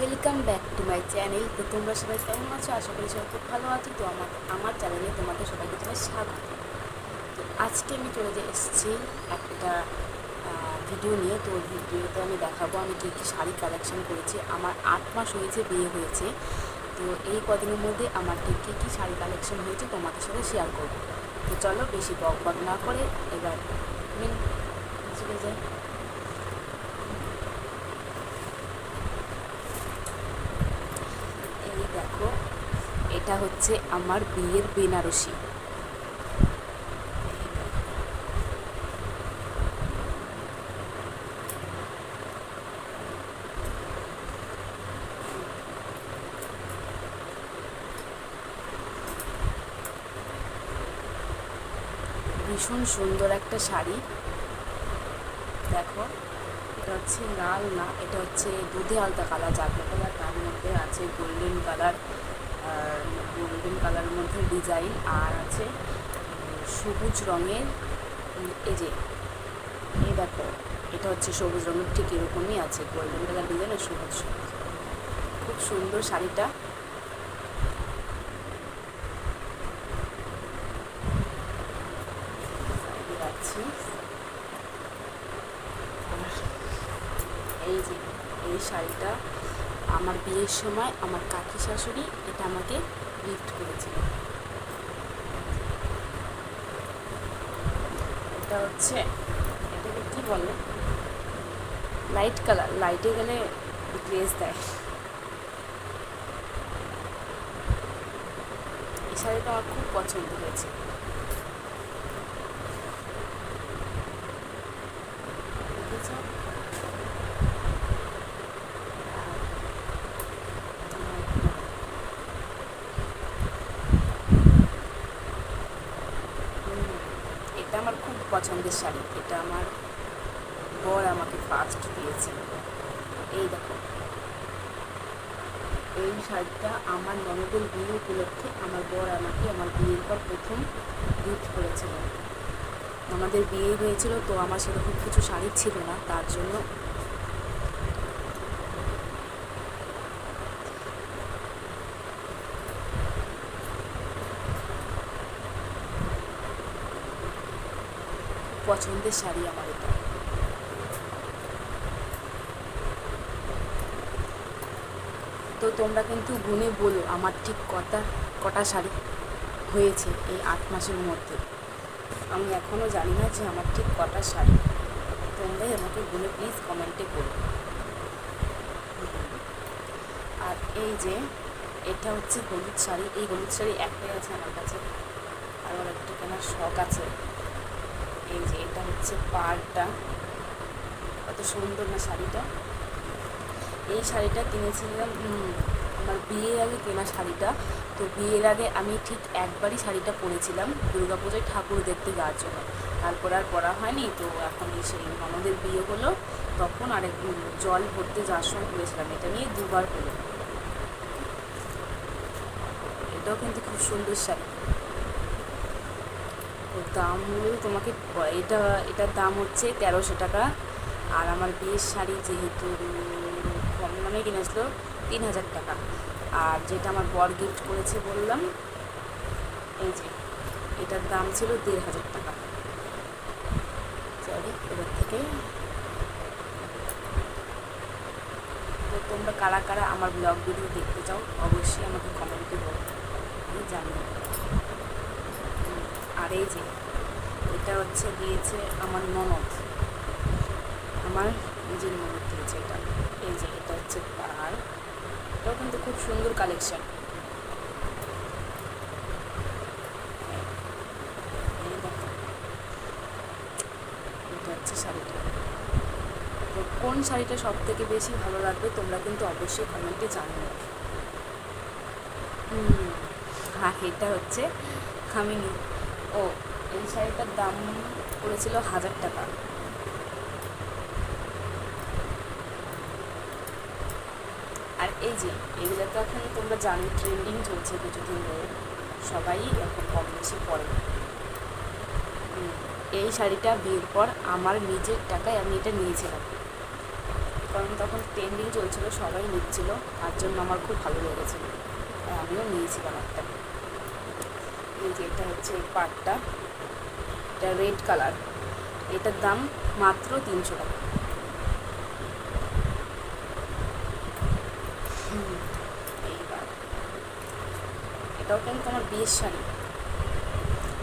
Welcome back to my channel তো তোমরা সবাই কেমন আছো? আশা করি সবাই খুব ভালো আছো। তো আমার আমার চ্যানেলে তোমাদের সবাইকে তোমার স্বাগত। তো আজকে আমি চলে যে এসেছি একটা ভিডিও নিয়ে। তো ওই ভিডিওতে আমি দেখাবো আমি কী কী শাড়ি কালেকশন করেছি। আমার আট মাস হয়েছে, বিয়ে হয়েছে। তো এই কদিনের মধ্যে আমার ঠিক কী কী শাড়ি কালেকশন হয়েছে তোমাদের সাথে শেয়ার করব। তো চলো বেশি বক বক না করে এবার মেন চলে এই দেখো, এটা হচ্ছে আমার বিয়ের বেনারসি। ভীষণ সুন্দর একটা শাড়ি। দেখো, এটা হচ্ছে লাল না, এটা হচ্ছে দুধে আলতা কালার তার মধ্যে আছে গোল্ডেন কালার গোল্ডেন কালারের মধ্যে ডিজাইন আর আছে সবুজ রঙের, এই যে, এই দেখো, এটা হচ্ছে সবুজ রঙের, ঠিক এরকমই আছে গোল্ডেন কালার ডিজাইন আর সবুজ খুব সুন্দর শাড়িটা। এই যে, এই শাড়িটা। আমার বিয়ের সময় আমার কাকি শাশুড়ি এটা আমাকে গিফট করেছিল। এটা হচ্ছে, এটাকে কী বলে? লাইট কালার লাইটে গেলে গ্লেজ দেয়। এই শাড়িটা আমার খুব পছন্দ হয়েছে দেখেছ? হুম, এটা আমার খুব পছন্দের শাড়ি। এটা আমার বর আমাকে ফার্স্ট দিয়েছে। এই দেখো। এই শাড়িটা আমার ননদের বিয়ে উপলক্ষে আমার বর আমাকে আমার বিয়ের পর প্রথম গিফট করেছিল। আমাদের বিয়ে হয়েছিল তো আমার সেরকম কিছু শাড়ি ছিল না, তার জন্য খুব পছন্দের শাড়ি আমার এটা। তো তোমরা কিন্তু গুনে বলো আমার ঠিক কটা কটা শাড়ি হয়েছে এই আট মাসের মধ্যে। আমি এখনও জানি না যে আমার ঠিক কটা শাড়ি। তোমরাই আমাকে গুনে প্লিজ কমেন্টে করো আর এই যে, এটা হচ্ছে হলুদ শাড়ি। এই হলুদ শাড়ি একটাই আছে আমার কাছে। আর আমার একটা কেনার শখ আছে। হচ্ছে পাড়টা। কত সুন্দর না শাড়িটা। এই শাড়িটা কিনেছিলাম আমার বিয়ের আগে কেনা শাড়িটা। তো বিয়ের আগে আমি ঠিক একবারই শাড়িটা পরেছিলাম। দুর্গাপুজোয় ঠাকুর দেখতে যাওয়ার জন্য। তারপর আর পরা হয়নি, তো এখন সেই ননদের বিয়ে হলো। তখন আরেক জল ভরতে যাওয়ার সময় পরেছিলাম। এটা নিয়ে দুবার হলো। এটাও কিন্তু খুব সুন্দর শাড়ি। তো দামগুলো তোমাকে এটা এটার দাম হচ্ছে তেরোশো টাকা। আর আমার বিয়ের শাড়ি যেহেতু কম দামে কিনেছিল তিন হাজার টাকা। আর যেটা আমার বর গিফট করেছে বললাম এই যে এটার দাম ছিল দেড় হাজার টাকা। সরি এবার থেকে। তো তোমরা কারা কারা আমার ব্লগ ভিডিও দেখতে চাও অবশ্যই আমাকে কমেন্টে বলো আমি। হুম, আর এই যে, এটা হচ্ছে দিয়েছে আমার ননদ। আমার নিজের ননদ দিয়েছে এটা। এই যে, এটা হচ্ছে পাহাড় এটাও কিন্তু খুব সুন্দর কালেকশন হচ্ছে শাড়িটা। তো কোন শাড়িটা সব থেকে বেশি ভালো লাগবে তোমরা কিন্তু অবশ্যই কমেন্টে হুম হ্যাঁ এটা হচ্ছে আমি ও, এই শাড়িটার দাম পড়েছিল হাজার টাকা। আর এই যে, এগুলো তো এখন তোমরা জানো ট্রেন্ডিং চলছে কিছুদিন ধরে। সবাই এখন কম বেশি পরে। এই শাড়িটা বিয়ের পর আমার নিজের টাকায় আমি এটা নিয়েছিলাম। কারণ তখন ট্রেন্ডিং চলছিল, সবাই নিচ্ছিল, তার জন্য আমার খুব ভালো লেগেছিল। আর আমিও নিয়েছিলাম একটা। এই যে এটা হচ্ছে এই পাটটা, এটা রেড কালার এটার দাম মাত্র তিনশো টাকা। এইবার। এটাও কিন্তু আমার বিয়ের শাড়ি,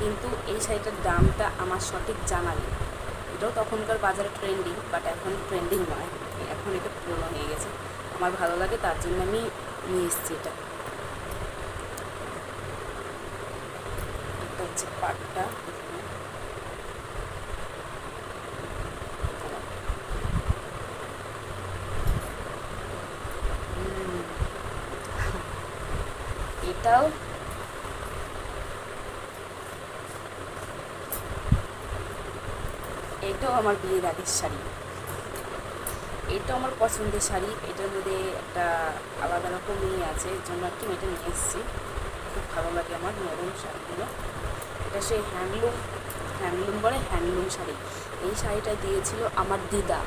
কিন্তু এই শাড়িটার দামটা আমার সঠিক জানা নেই। এটাও তখনকার বাজারে ট্রেন্ডিং বাট এখন ট্রেন্ডিং নয়। এখন এটা পুরোনো হয়ে গেছে। আমার ভালো লাগে, তার জন্য আমি নিয়ে এসেছি এটা। হচ্ছে পাটটা। এটাও এটাও আমার বিয়ের আগের শাড়ি। এটাও আমার পছন্দের শাড়ি। এটার মধ্যে একটা আলাদা রকম নিয়ে আছে। এর জন্য আর কি এটা নিয়ে এসেছি। খুব ভালো লাগে আমার নরম শাড়িগুলো। এটা সেই হ্যান্ডলুম হ্যান্ডলুম বলে হ্যান্ডলুম শাড়ি। এই শাড়িটা দিয়েছিল আমার দিদা।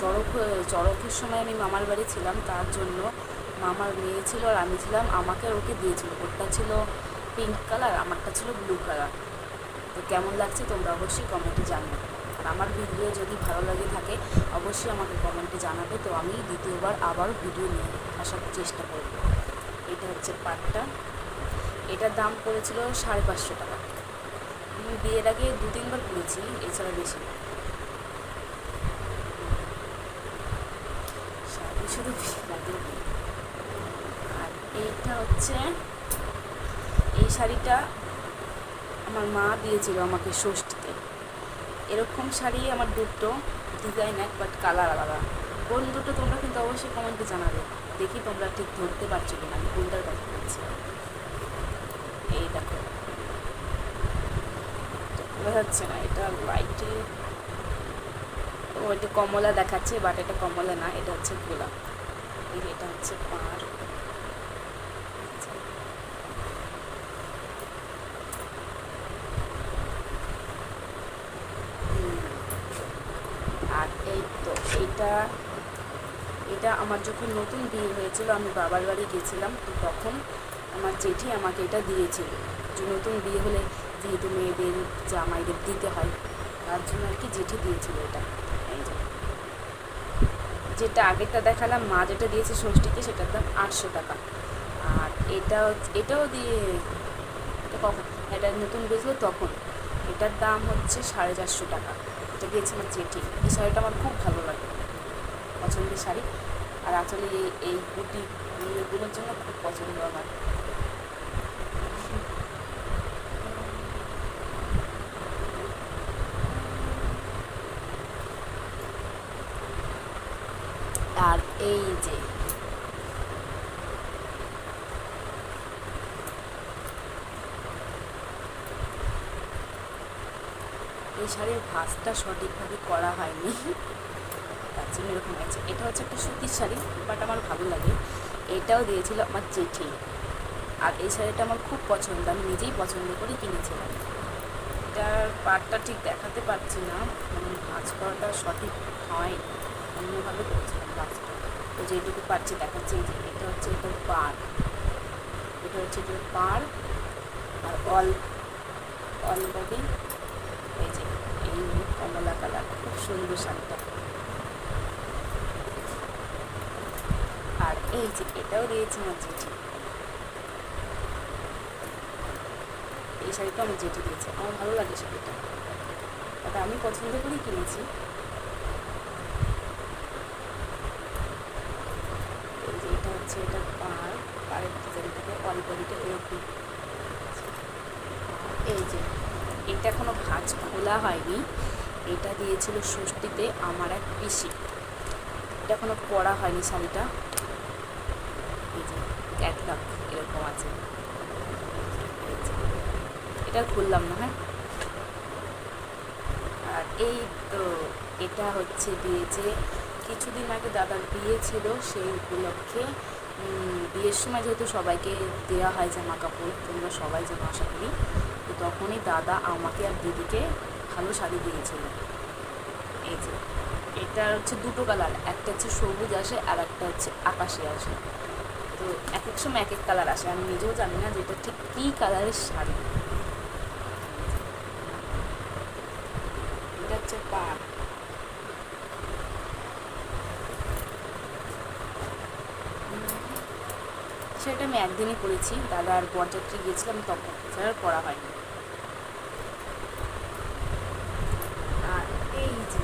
চড়ক চড়কের সময় আমি মামার বাড়ি ছিলাম, তার জন্য মামার মেয়ে ছিল আর আমি ছিলাম, আমাকে ওকে দিয়েছিল। ওরটা ছিল পিঙ্ক কালার আমারটা ছিল ব্লু কালার তো কেমন লাগছে তোমরা অবশ্যই কমেন্টে জানবে আর আমার ভিডিও যদি ভালো লাগে থাকে, অবশ্যই আমাকে কমেন্টে জানাবে। তো আমি দ্বিতীয়বার আবার ভিডিও নিয়ে আসার চেষ্টা করব। এটা হচ্ছে পাটটা এটার দাম পড়েছিল সাড়ে পাঁচশো টাকা। আমি বিয়ের আগে দু তিনবার কিনেছি এছাড়া বেশি শাড়ি শুধু আর এইটা হচ্ছে, এই শাড়িটা আমার মা দিয়েছিল আমাকে ষষ্ঠীতে। এরকম শাড়ি আমার দুটো ডিজাইন এক বাট কালার আলাদা। কোন দুটো তোমরা কিন্তু অবশ্যই কমেন্টে জানাবে। দেখি তোমরা ঠিক ধরতে পারছ কিনা, আমি কোনটার কথা বলছি এই দেখো এটা বোঝা যাচ্ছে না, এটা লাইটে ও এটা কমলা দেখাচ্ছে বাট এটা কমলা না, এটা হচ্ছে গোলাপ এটা হচ্ছে হুম। আর এই তো, এইটা, এটা আমার যখন নতুন বিয়ে হয়েছিল, আমি বাবার বাড়ি গেছিলাম, তো তখন আমার জেঠি আমাকে এটা দিয়েছিল যে নতুন বিয়ে হলে যেহেতু মেয়েদের, জামাইদের দিতে হয়, তার জন্য আর কি জেঠি দিয়েছিল এটা। যেটা আগেরটা দেখালাম, মা যেটা দিয়েছে ষষ্ঠীকে, সেটার দাম আটশো টাকা। আর এটা এটাও দিয়ে, এটা কখন? এটা নতুন বেজলো তখন। এটার দাম হচ্ছে সাড়ে চারশো টাকা। এটা দিয়েছে আমার জেঠি। এই শাড়িটা আমার খুব ভালো লাগে। পছন্দের শাড়ি। আর আসলে এই এই বুটি এগুলোর জন্য খুব পছন্দ আমার আর এই যে। এই শাড়ির ভাঁজটা সঠিকভাবে করা হয়নি। তার জন্য এরকম হয়েছে। এটা হচ্ছে একটা সুতির শাড়ি বাট আমার ভালো লাগে। এটাও দিয়েছিল আমার জেঠি। আর এই শাড়িটা আমার খুব পছন্দ। আমি নিজেই পছন্দ করে কিনেছিলাম। এটার পাটটা ঠিক দেখাতে পারছি না। মানে ভাঁজ করাটা সঠিক হয়, অন্যভাবে করেছিলাম ভাঁজটা। তো যেটুকু পারছি দেখাচ্ছি যে এটা হচ্ছে এটার পাড়। এটা হচ্ছে এটার পাড় আর অল অল বডি এই যে এই কমলা কালার খুব সুন্দর শাড়িটা। আর এই যে এটাও দিয়েছে আমার জেঠি। এই শাড়িটা আমার জেঠি দিয়েছে। আমার ভালো লাগে শাড়িটা। ওটা আমি পছন্দ করেই কিনেছি এই যে এটা হচ্ছে এটা পাড় পাড়ের ডিজাইনটাকে অল্পদিকে এই যে, এটা এখনও ভাঁজ খোলা হয়নি। এটা দিয়েছিল ষষ্ঠীতে আমার এক পিসি। এটা এখনও পরা হয়নি শাড়িটা। এই যে ক্যাটলগ এরকম আছে। এটা খুললাম না হ্যাঁ? আর এই তো, এটা হচ্ছে দিয়েছে, কিছুদিন আগে দাদার বিয়ে ছিল সেই উপলক্ষে বিয়ের সময় যেহেতু সবাইকে দেওয়া হয় জামা কাপড় তোমরা সবাই যেন আশা করি, তো তখনই দাদা আমাকে আর দিদিকে ভালো শাড়ি দিয়েছিল। এই যে, এটা হচ্ছে দুটো কালার, একটা হচ্ছে সবুজ আসে আর একটা হচ্ছে আকাশে আসে। তো এক এক সময় এক এক কালার আসে, আমি নিজেও জানি না যে এটা ঠিক কী কালারের শাড়ি এটা হচ্ছে পাড় সেটা আমি একদিনই পরেছি দাদা আর বরযাত্রী গিয়েছিলাম, তখন আর পরা হয়নি। আর এই যে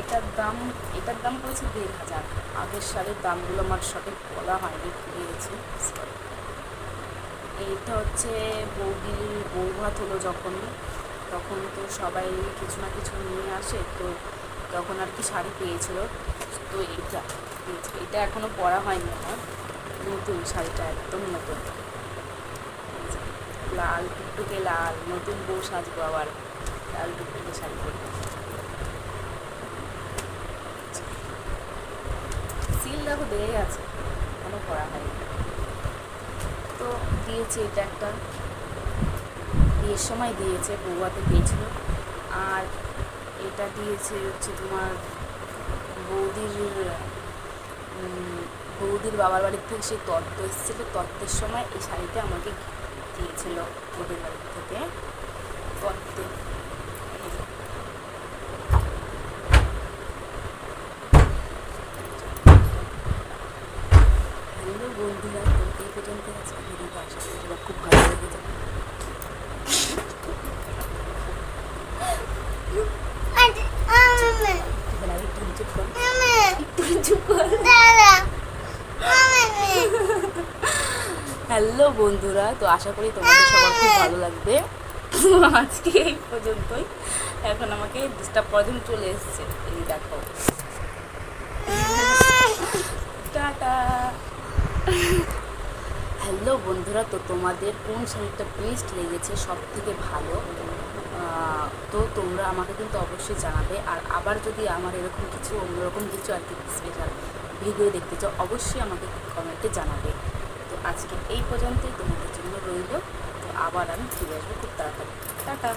এটার দাম এটার দাম পড়েছে দেড় হাজার। আগের শাড়ির দামগুলো আমার সঠিক বলা হয়নি গেছি। এইটা হচ্ছে বৌদির বউ ভাত হলো যখন তখন তো সবাই কিছু না কিছু নিয়ে আসে, তো তখন আর কি শাড়ি পেয়েছিল। তো এটা। এটা এখনও পরা হয়নি আমার। নতুন শাড়িটা, একদম নতুন। লাল টুকটুকে লাল, নতুন বউ সাজবো আবার। লাল টুকটুকে শাড়ি পরবো। সিল দেখো বেড়ে গেছে এখনও পরা হয়নি। তো দিয়েছে এটা একটা। বিয়ের সময় দিয়েছে বৌভাতে দিয়েছিল। আর এটা দিয়েছে হচ্ছে তোমার বৌদির বৌদির বাবার বাড়ির থেকে সেই তত্ত্ব এসেছিল। তত্ত্বের সময় এই শাড়িটা আমাকে দিয়েছিল ওদের বাড়ির থেকে। তত্ত্বে। বন্ধুরা এই পর্যন্ত আশা খুব ভালো লেগে যাবে এখানে আমি একটু চুপ কর একটু চুপ কর হ্যালো বন্ধুরা, তো আশা করি তোমাদের সবার খুব ভালো লাগবে। আজকে এই পর্যন্তই। এখন আমাকে ডিস্টার্ব করার জন্য চলে এসছে। এই দেখো। টাটা। হ্যালো বন্ধুরা, তো তোমাদের কোন শাড়িটা বেস্ট লেগেছে সব থেকে ভালো? তো তোমরা আমাকে কিন্তু অবশ্যই জানাবে। আর আবার যদি আমার এরকম কিছু অন্যরকম কিছু আর কি স্পেশাল ভিডিও দেখতে চাও, অবশ্যই আমাকে কমেন্টে জানাবে। তো আজকে এই পর্যন্তই তোমাদের জন্য রইল। তো আবার আমি ফিরে আসব খুব তাড়াতাড়ি। টাটা!